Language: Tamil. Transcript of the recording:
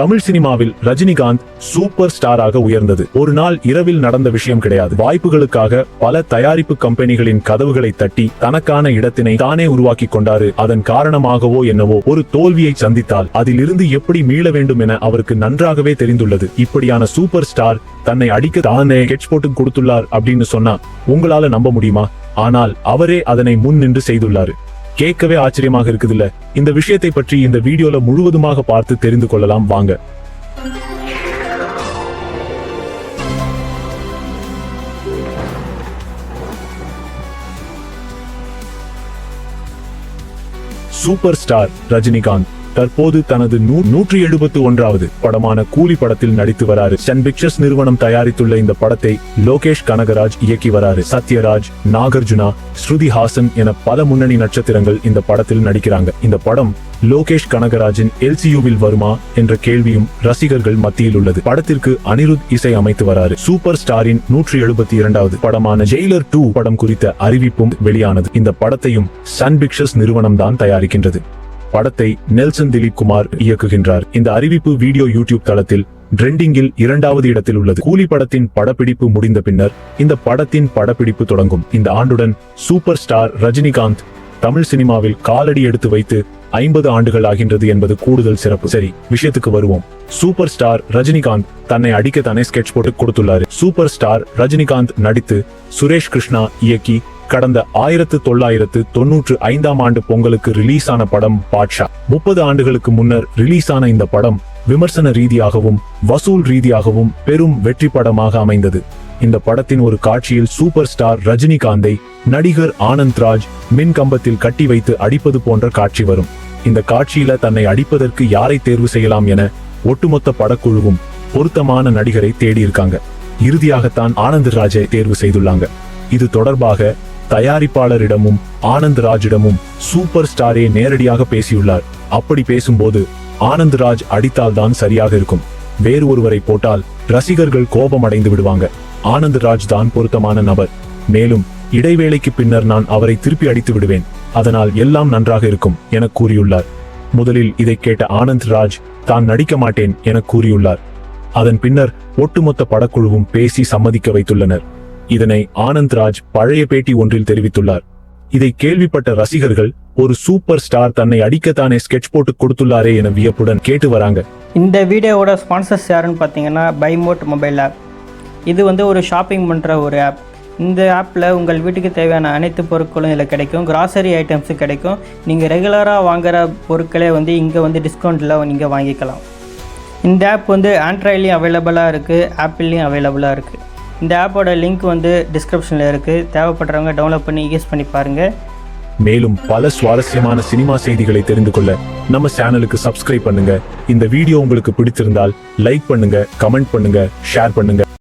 தமிழ் சினிமாவில் ரஜினிகாந்த் சூப்பர் ஸ்டாராக உயர்ந்தது. ஒரு நாள் இரவில் நடந்த விஷயம் கிடையாது. வாய்ப்புகளுக்காக பல தயாரிப்பு கம்பெனிகளின் கதவுகளை தட்டி தனக்கான இடத்தினை தானே உருவாக்கி கொண்டாரு. அதன் காரணமாகவோ என்னவோ ஒரு தோல்வியை சந்தித்தால் அதிலிருந்து எப்படி மீள வேண்டும் என அவருக்கு நன்றாகவே தெரிந்துள்ளது. இப்படியான சூப்பர் ஸ்டார் தன்னை அடிக்க தானே கெட்ச் போட்டு கொடுத்துள்ளார் அப்படின்னு சொன்னா உங்களால நம்ப முடியுமா? ஆனால் அவரே அதனை முன் நின்று செய்துள்ளாரு. கேட்கவே ஆச்சரியமாக இருக்குதுல்ல? இந்த விஷயத்தை பற்றி இந்த வீடியோல முழுவதுமாக பார்த்து தெரிந்து கொள்ளலாம் வாங்க. Super star Rajinikanth. தற்போது தனது நூற்றி எழுபத்து ஒன்றாவது படமான கூலி படத்தில் நடித்து வராரு சன் பிக்சர்ஸ் நிறுவனம் தயாரித்துள்ள இந்த படத்தை லோகேஷ் கனகராஜ் இயக்கி வராரு சத்யராஜ் நாகார்ஜுனா ஸ்ருதி ஹாசன் என பல முன்னணி நட்சத்திரங்கள் இந்த படத்தில் நடிக்கிறாங்க. இந்த படம் லோகேஷ் கனகராஜின் எல்சியூவில் வருமா என்ற கேள்வியும் ரசிகர்கள் மத்தியில் உள்ளது. படத்திற்கு அனிருத் இசை அமைத்து வராரு சூப்பர் ஸ்டாரின் நூற்றி எழுபத்தி இரண்டாவது படமான ஜெயிலர் டூ படம் குறித்த அறிவிப்பும் வெளியானது. இந்த படத்தையும் சன் பிக்சர்ஸ் நிறுவனம் தான் தயாரிக்கின்றது. படத்தை நெல்சன் திலீப் குமார் இயக்குகின்றார். இந்த அறிவிப்பு வீடியோ யூடியூப் தளத்தில் ட்ரெண்டிங்கில் இரண்டாவது இடத்தில் உள்ளது. கூலி படத்தின் படப்பிடிப்பு முடிந்த பின்னர் இந்த படத்தின் படப்பிடிப்பு தொடங்கும். இந்த ஆண்டுடன் சூப்பர் ஸ்டார் ரஜினிகாந்த் தமிழ் சினிமாவில் காலடி எடுத்து வைத்து ஐம்பது ஆண்டுகள் ஆகின்றது என்பது கூடுதல் சிறப்பு. சரி விஷயத்துக்கு வருவோம். சூப்பர் ஸ்டார் ரஜினிகாந்த் தன்னை அடிக்க தானே ஸ்கெட்ச் போட்டு கொடுத்துள்ளாரு. சூப்பர் ஸ்டார் ரஜினிகாந்த் நடித்து சுரேஷ் கிருஷ்ணா இயக்கி கடந்த ஆயிரத்து தொள்ளாயிரத்து தொன்னூற்று ஐந்தாம் ஆண்டு பொங்கலுக்கு ரிலீஸ் ஆன படம் பாட்ஷா. முப்பது ஆண்டுகளுக்கு முன்னர் ரிலீஸ் ஆன இந்த படம் விமர்சன ரீதியாகவும் வசூல் ரீதியாகவும் பெரும் வெற்றி படமாக அமைந்தது. இந்த படத்தின் ஒரு காட்சியில் சூப்பர் ஸ்டார் ரஜினிகாந்தை நடிகர் ஆனந்த் ராஜ் மின் கம்பத்தில் கட்டி வைத்து அடிப்பது போன்ற காட்சி வரும். இந்த காட்சியில தன்னை அடிப்பதற்கு யாரை தேர்வு செய்யலாம் என ஒட்டுமொத்த படக்குழுவும் பொருத்தமான நடிகரை தேடியிருக்காங்க. இறுதியாகத்தான் ஆனந்த் ராஜை தேர்வு செய்துள்ளாங்க. இது தொடர்பாக தயாரிப்பாளரிடமும் ஆனந்த் ராஜிடமும் சூப்பர் ஸ்டாரே நேரடியாக பேசியுள்ளார். அப்படி பேசும்போது ஆனந்த் ராஜ் அடித்தால்தான் சரியாக இருக்கும். வேறு ஒருவரை போட்டால் ரசிகர்கள் கோபம் அடைந்து விடுவாங்க. ஆனந்த் ராஜ் தான் பொருத்தமான நபர். மேலும் இடைவேளைக்கு பின்னர் நான் அவரை திருப்பி அடித்து விடுவேன். அதனால் எல்லாம் நன்றாக இருக்கும் என கூறியுள்ளார். முதலில் இதை கேட்ட ஆனந்த் ராஜ் தான் நடிக்க மாட்டேன் என கூறியுள்ளார். அதன் பின்னர் ஒட்டுமொத்த படக்குழுவும் பேசி சம்மதிக்க வைத்துள்ளனர். இதனை ஆனந்த் ராஜ் பழைய பேட்டி ஒன்றில் தெரிவித்துள்ளார். இதை கேள்விப்பட்ட ரசிகர்கள் ஒரு சூப்பர் ஸ்டார் தன்னை அடிக்கத்தானே ஸ்கெட்ச் போட்டு கொடுத்துள்ளாரே என வியப்புடன் கேட்டு வராங்க. இந்த வீடியோவோட ஸ்பான்சர்ஸ் யாருன்னு பார்த்தீங்கன்னா பைமோட் மொபைல் ஆப் இது வந்து ஒரு ஷாப்பிங் பண்ணுற ஒரு ஆப் இந்த ஆப்பில் உங்கள் வீட்டுக்கு தேவையான அனைத்து பொருட்களும் இதில் கிடைக்கும். கிராசரி ஐட்டம்ஸும் கிடைக்கும். நீங்கள் ரெகுலராக வாங்குகிற பொருட்களே வந்து இங்கே வந்து டிஸ்கவுண்ட்டில் நீங்கள் வாங்கிக்கலாம். இந்த ஆப் வந்து ஆண்ட்ராய்ட்லேயும் அவைலபிளாக இருக்குது ஆப்பிள்லேயும் அவைலபிளாக இருக்குது இந்த ஆப்போட லிங்க் வந்து டிஸ்கிரிப்ஷனில் இருக்குது தேவைப்படுறவங்க டவுன்லோட் பண்ணி யூஸ் பண்ணி பாருங்கள் மேலும் பல சுவாரஸ்யமான சினிமா செய்திகளை தெரிந்து கொள்ள நம்ம சேனலுக்கு சப்ஸ்கிரைப் பண்ணுங்க. இந்த வீடியோ உங்களுக்கு பிடிச்சிருந்தால் லைக் பண்ணுங்க கமெண்ட் பண்ணுங்க ஷேர் பண்ணுங்க.